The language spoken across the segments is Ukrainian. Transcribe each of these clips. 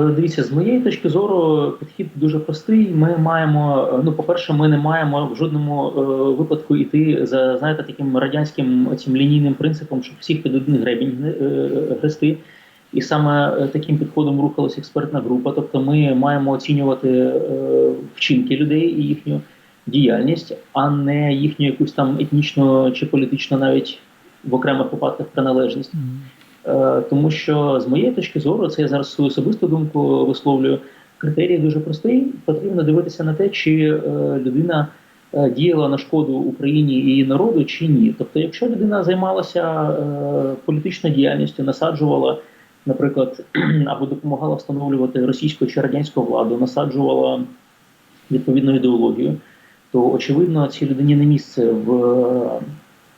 Дивіться, з моєї точки зору, підхід дуже простий. Ми маємо, ну, по-перше, ми не маємо в жодному е, випадку йти за знаєте таким радянським цим лінійним принципом, щоб всіх під один гребінь е, грести. І саме е, таким підходом рухалася експертна група. Тобто, ми маємо оцінювати е, вчинки людей і їхню діяльність, а не їхню якусь там етнічну чи політичну, навіть в окремих випадках приналежність. Е, Тому що з моєї точки зору, це я зараз свою особисту думку висловлюю. Критерій дуже простий. Потрібно дивитися на те, чи е, людина е, діяла на шкоду Україні і її народу, чи ні. Тобто, якщо людина займалася політичною діяльністю, насаджувала, наприклад, або допомагала встановлювати російську чи радянську владу, насаджувала відповідну ідеологію, то очевидно, цій людині не місце в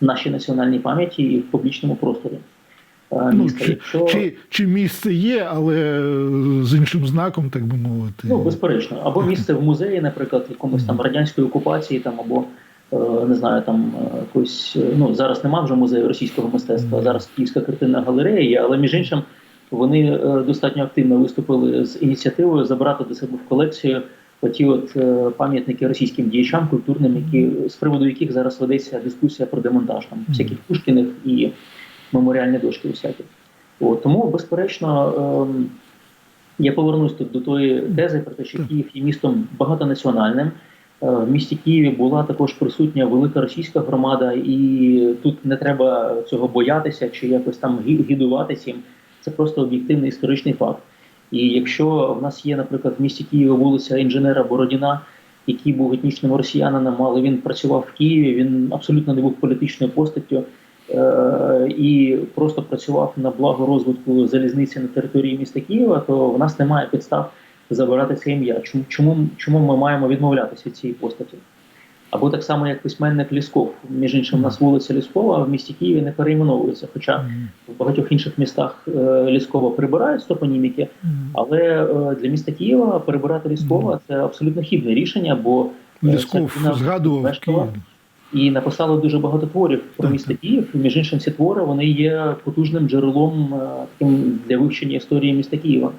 нашій національній пам'яті і в публічному просторі. Е, Ну, міста. чи, Якщо- чи, чи місце є, але з іншим знаком, так би мовити. Ну, безперечно, або місце в музеї, наприклад, якомусь там радянської окупації, там або е, не знаю, там е, якось е, ну зараз нема вже музею російського мистецтва. Зараз Київська картинна галерея є, але між іншим вони е, достатньо активно виступили з ініціативою забрати до себе в колекцію оті от е, пам'ятники російським діячам культурним, які з приводу яких зараз ведеться дискусія про демонтаж там всяких Пушкіних і меморіальні дошки усякі. От, тому, безперечно, ем, я повернусь тут до тої тези про те, що Київ є містом багатонаціональним. Е, В місті Києві була також присутня велика російська громада, і тут не треба цього боятися чи якось там гі- гідувати цим. Це просто об'єктивний історичний факт. І якщо в нас є, наприклад, в місті Києва вулиця інженера Бородіна, який був етнічним росіянином, але він працював в Києві, він абсолютно не був політичною постаттю е- і просто працював на благо розвитку залізниці на території міста Києва, то в нас немає підстав забирати це ім'я. Чому, чому, чому ми маємо відмовлятися від цієї постаті? Або так само, як письменник Лісков. Між іншим, у нас вулиця Ліскова в місті Києві не перейменовується. Хоча в багатьох інших містах е, Ліскова прибирають з топоніміки, але е, для міста Києва перебирати Ліскова це абсолютно хібне рішення, бо е, Лісков згадував Київ. І написала дуже багато творів про Так, місто. Київ. Між іншим, ці твори вони є потужним джерелом е, таким для вивчення історії міста Києва.